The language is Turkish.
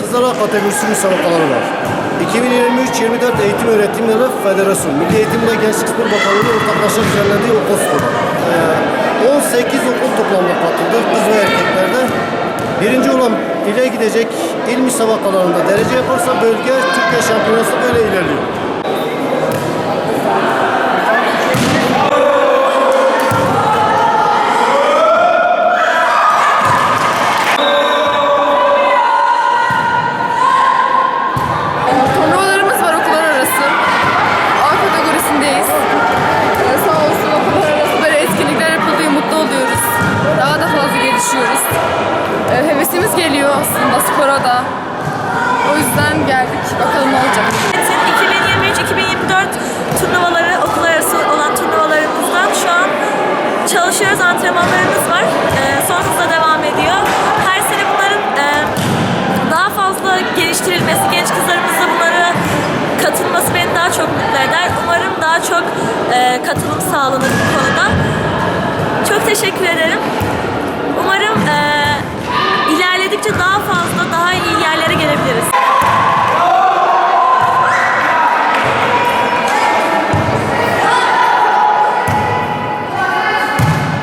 Kızlar kategorisi müsabakaları var. 2023-24 Eğitim Öğretim Yılı Federasyon, Milli Eğitim ve Gençlik Spor Bakanlığı ortaklaşa düzenlediği okul sporu. Ee, 18 okul toplamda katıldı, kız ve erkeklerde. Birinci olan ile gidecek il müsabakalarında derece yaparsa bölge Türkiye Şampiyonası böyle ilerliyor. Aslında spora da. O yüzden geldik. Bakalım ne olacak. 2023-2024 turnuvaları, okul arası olan turnuvalarımızdan şu an çalışıyoruz, antrenmanlarımız var. Ee, son hızla devam ediyor. Her sene bunların e, daha fazla geliştirilmesi, genç kızlarımızla bunlara katılması beni daha çok mutlu eder. Umarım daha çok e, katılım sağlanır bu konuda. Çok teşekkür ederim.